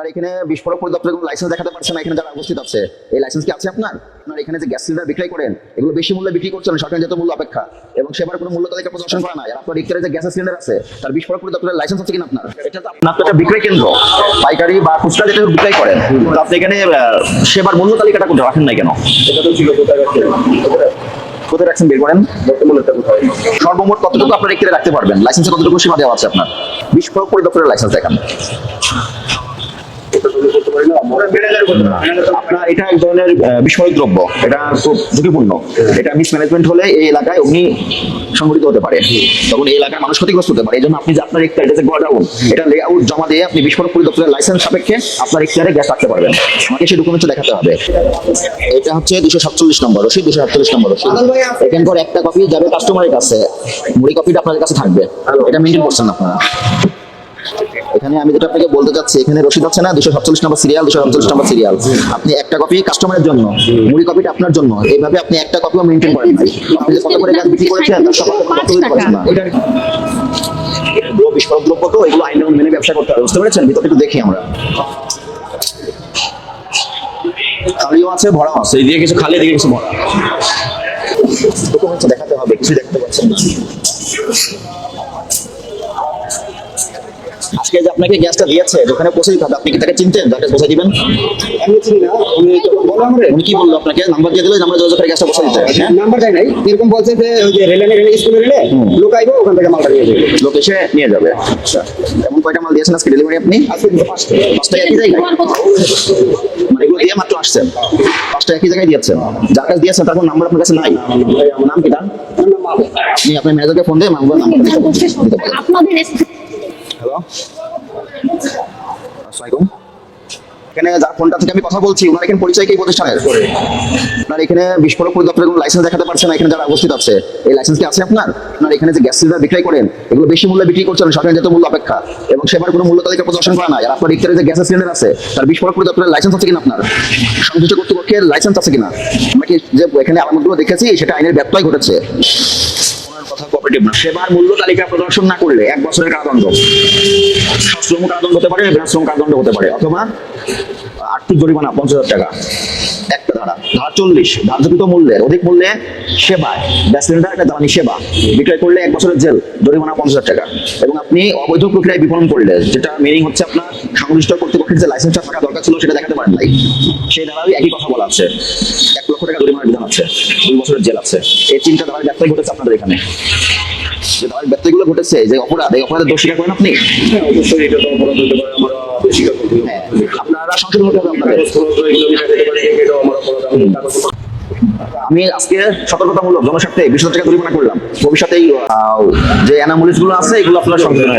আপনার এখানে বিস্ফোরক পরিদপ্তরের কোনো লাইসেন্স দেখাতে পারছেন না এখানে যারা উপস্থিত আছে। এই লাইসেন্স কি আছে আপনার? আপনার এখানে যে গ্যাস সিলিন্ডার বিক্রয় করেন এগুলো বেশি মূল্যে বিক্রি করছেন সরকারের যত মূল্য অপেক্ষা। এবং সেবার কোনো মূল্য তালিকা প্রদর্শন করা নাই। আর আপনার ইফতারে যে গ্যাস সিলিন্ডার আছে তার বিস্ফোরক পরিদপ্তরের লাইসেন্স আছে কিনা আপনার? এটা তো আপনার তো একটা বিক্রয় কেন্দ্র। পাইকারি বা খুচরা যেটা বিক্রয় করেন আপনি এখানে সেবার মূল্য তালিকাটা কোথায়? রাখেন নাই কেন? এটা তো ছিল কোথায় রাখছেন? বের করেন। সর্বমোট কতটুকু আপনার এখানে রাখতে পারবেন? লাইসেন্সে কতটুকু সীমা দেওয়া আছে আপনার? বিস্ফোরক পরিদপ্তরের লাইসেন্স দেখান। আপনার এটা এক ধরনের বিস্ফোরক দ্রব্য। এটা হলে এই এলাকায় হতে পারে। এই মানুষ ক্ষতিগ্রস্ত হতে পারে। আপনি আপনার একটা এটা লেআউট জমা দিয়ে আপনি বিস্ফোরক লাইসেন্স সাপেক্ষে আপনার গ্যাস রাখতে পারবেন। আমাকে দেখাতে হবে। এটা হচ্ছে সাতচল্লিশ নম্বর সাতচল্লিশ নম্বর এখানকার একটা কপি যাবে কাস্টমারের কাছে। মুড়ি কপিটা কাছে থাকবে। এটা মেনটেন করছেন আপনারা। এখানে আমি যেটা আপনাকে বলতে চাচ্ছি এখানে রসিদ আছে না? দুশো সাতচল্লিশ নম্বর সিরিয়াল দুশো সাতচল্লিশ নম্বর সিরিয়াল আপনি একটা কপি কাস্টমারের জন্য মুড়ি কপিটা আপনার জন্য এইভাবে আপনি একটা কপিও মেনটেন করেন আপনি কত করে গাছ বিক্রি করেছেন তার সব বিস্ফোরক দ্রব্য তো এগুলো আইন মেনে ব্যবসা করতে হবে বুঝতে পেরেছেন? ভিতরে একটু দেখি আমরা। খালিও আছে ভরাও আছে এদিকে কিছু খালি এদিকে কিছু ভরা। দেখাতে হবে কিছু দেখতে পাচ্ছেন না। আজকে যে আপনাকে গ্যাসটা দিয়েছে যেখানে পৌঁছে দিতে হবে। আপনি কি তাকে চিনতেন? তাকে পৌঁছে দিবেন? আমি চিনি না উনি কি বলল আপনাকে? নাম্বার দিয়ে দিলে নাম্বার যোগাযোগ করে গ্যাসটা পৌঁছে দিতে হ্যাঁ? নাম্বার দেয় নাই। এরকম বলছে যে ওই যে রেলে রেলে স্কুলে রেলে লোক আইবো ওখান থেকে মালটা নিয়ে যাবে। লোক এসে নিয়ে যাবে। আচ্ছা। এমন কয়টা মাল দিয়েছেন আজকে ডেলিভারি আপনি? আজকে পাঁচটা। পাঁচটা একই জায়গায়? মানে এগুলো দিয়ে মাত্র আসছেন? পাঁচটা একই জায়গায় দিয়েছেন? যার কাছে দিয়েছেন তার নাম্বার আপনার কাছে নাই? নাম কি? তার আপনি আপনার ম্যানেজারকে ফোন দিয়ে নাম্বার নাম্বার দিতে পারেন। আপনাদের হ্যালো আসসালামাইকুম এখানে যার ফোনটা থেকে আমি কথা বলছি ওনার এখানে পরিচয় কি প্রতিষ্ঠানের? আপনার এখানে বিস্ফোরক পরিদপ্তরের কোনো লাইসেন্স দেখাতে পারছেন না এখানে যারা উপস্থিত আছে এই লাইসেন্স কি আছে আপনার? আপনার এখানে যে গ্যাস সিলিন্ডার বিক্রয় করেন এগুলো বেশি মূল্যে বিক্রি করছেন সরকারি যত মূল্য অপেক্ষা। এবং সেবার কোনো মূল্য তালিকা প্রদর্শন করা নাই। আর আপনার ইফতারে যে গ্যাস সিলিন্ডার আছে তার বিস্ফোরক পরিদপ্তরের লাইসেন্স আছে কিনা আপনার? সংশ্লিষ্ট কর্তৃপক্ষের লাইসেন্স আছে কিনা? আমরা কি যে এখানে আলামতগুলো দেখেছি সেটা আইনের ব্যত্যয় ঘটেছে। কথা কোঅপারেটিভ না। সেবার মূল্য তালিকা প্রদর্শন না করলে এক বছরের কারাদণ্ড। সশ্রম কারাদণ্ড হতে পারে বৃহশ্রম কারাদণ্ড হতে পারে, অথবা আর্থিক জরিমানা পঞ্চাশ হাজার টাকা। একটা ধারা ধারা চল্লিশ, ধার্যকৃত মূল্যের অধিক মূল্যে সেবায় গ্যাস সিলিন্ডার, একটা জ্বালানি সেবা। বিক্রয় করলে এক বছরের জেল, জরিমানা পঞ্চাশ হাজার টাকা। এবং আপনি অবৈধ প্রক্রিয়ায় বিপণন করলে, যেটা মিনিং হচ্ছে আপনার সংশ্লিষ্ট কর্তৃপক্ষের যে লাইসেন্সটা থাকা দরকার ছিল সেটা দেখাতে পারেন নাই। সেই ধারায় একই কথা বলা আছে। এক লক্ষ টাকা জরিমানার বিধান আছে। দুই বছরের জেল আছে। এই তিনটা ধারায় ব্যর্থই ঘটেছে আপনাদের এখানে। যে ঘটেছে যে অপরাধ এই অপরাধের দোষ স্বীকার করেন আপনি? হ্যাঁ, অবশ্যই এটা তো অপরাধ হতে পারে আমরা স্বীকার করতে হ্যাঁ আপনারা সংশোধন হতে হবে আপনাদের। আমি আজকে সতর্কতামূলক জনস্বার্থে বিশ টাকা জরিমানা করলাম। ভবিষ্যতে যে অ্যানামুলিসগুলো আছে এগুলো আপনার সংশোধন